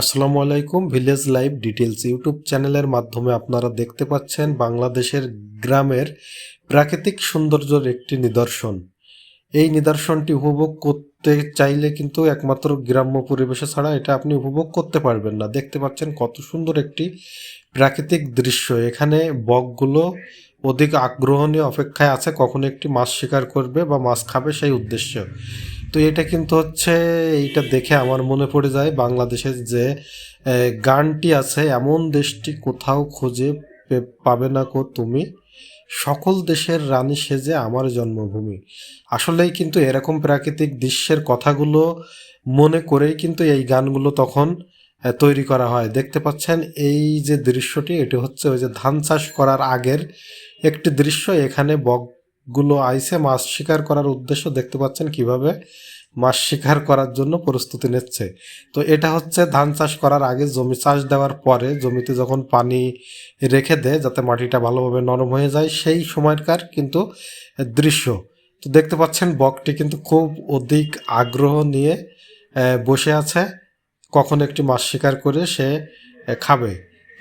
আসসালামু আলাইকুম village live details YouTube চ্যানেলের মাধ্যমে আপনারা দেখতে পাচ্ছেন বাংলাদেশের গ্রামের প্রাকৃতিক সৌন্দর্যের একটি নিদর্শন। এই নিদর্শনটি উপভোগ করতে চাইলে কিন্তু একমাত্র গ্রাম্য পরিবেশে ছাড়া এটা আপনি উপভোগ করতে পারবেন না। দেখতে পাচ্ছেন কত সুন্দর একটি প্রাকৃতিক দৃশ্য। এখানে বকগুলো অধিক আগ্রহ নিয়ে অপেক্ষায় আছে, কখন একটি মাছ শিকার করবে বা মাছ খাবে সেই উদ্দেশ্য। তো এটা কিন্তু হচ্ছে, এইটা দেখে আমার মনে পড়ে যায় বাংলাদেশের যে গানটি আছে, এমন দেশটি কোথাও খুঁজে পাবে না কো তুমি। সকল দেশের রানী সেজে আমার জন্মভূমি। আসলেই কিন্তু এরকম প্রাকৃতিক দৃশ্যের কথাগুলো মনে করেই কিন্তু এই গানগুলো তখন তৈরি করা হয়। দেখতে পাচ্ছেন এই যে দৃশ্যটি, এটি হচ্ছে ওই যে ধান চাষ করার আগের একটি দৃশ্য। এখানে বকগুলো আইসে মাছ শিকার করার উদ্দেশ্য দেখতে পাচ্ছেন কীভাবে মাছ শিকার করার জন্য প্রস্তুতি নিচ্ছে। তো এটা হচ্ছে ধান চাষ করার আগে জমি চাষ দেওয়ার পরে জমিতে যখন পানি রেখে দেয় যাতে মাটিটা ভালোভাবে নরম হয়ে যায়, সেই সময়কার কিন্তু দৃশ্য। তো দেখতে পাচ্ছেন বকটি কিন্তু খুব অধিক আগ্রহ নিয়ে বসে আছে। কখন একটি মাছ শিকার করে সে খাবে।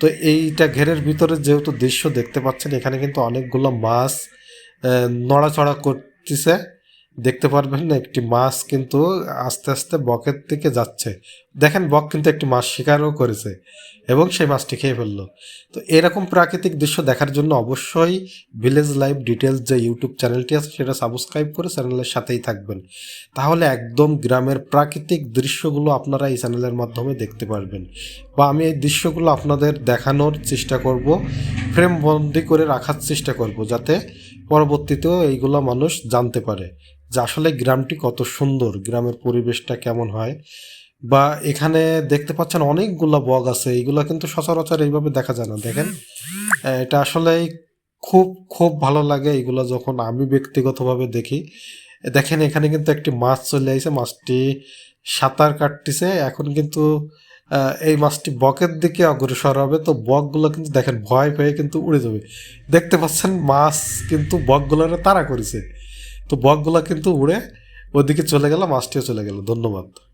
তো এইটা ঘেরের ভিতরে যেহেতু দৃশ্য দেখতে পাচ্ছেন, এখানে কিন্তু অনেকগুলো মাছ নড়াচড়া করতেছে। দেখতে পারবেন না, একটি মাছ কিন্তু আস্তে আস্তে বকের দিকে যাচ্ছে। দেখেন, বক কিন্তু একটি মাছ শিকারও করেছে এবং সেই মাছটি খেয়ে ফেলল। তো এরকম প্রাকৃতিক দৃশ্য দেখার জন্য অবশ্যই ভিলেজ লাইভ ডিটেলস যে ইউটিউব চ্যানেলটি আছে, সেটা সাবস্ক্রাইব করে চ্যানেলের সাথেই থাকবেন। তাহলে একদম গ্রামের প্রাকৃতিক দৃশ্যগুলো আপনারা এই চ্যানেলের মাধ্যমে দেখতে পারবেন। বা আমি এই দৃশ্যগুলো আপনাদের দেখানোর চেষ্টা করব। ফ্রেম বন্দি করে রাখার চেষ্টা করব যাতে পরবর্তীতেও এইগুলো মানুষ জানতে পারে যে আসলে গ্রামটি কত সুন্দর, গ্রামের পরিবেশটা কেমন হয়। বা এখানে দেখতে পাচ্ছেন অনেকগুলো বগ আছে এইগুলো কিন্তু সচরাচর এইভাবে দেখা যায় না। দেখেন, এটা আসলে খুব খুব ভালো লাগে এইগুলো যখন আমি ব্যক্তিগতভাবে দেখি। দেখেন, এখানে কিন্তু একটি মাছ চলে আসছে মাছটি সাঁতার কাটতেছে, এখন কিন্তু এই মাছটি বকের দিকে অগ্রসর হবে। তো বকগুলো কিন্তু দেখেন, ভয় পেয়ে কিন্তু উড়ে যাবে। দেখতে পাচ্ছেন, মাছ কিন্তু বকগুলোরে তাড়া করেছে। তো বকগুলো কিন্তু উড়ে ওদিকে চলে গেল, মাছটিও চলে গেল। ধন্যবাদ।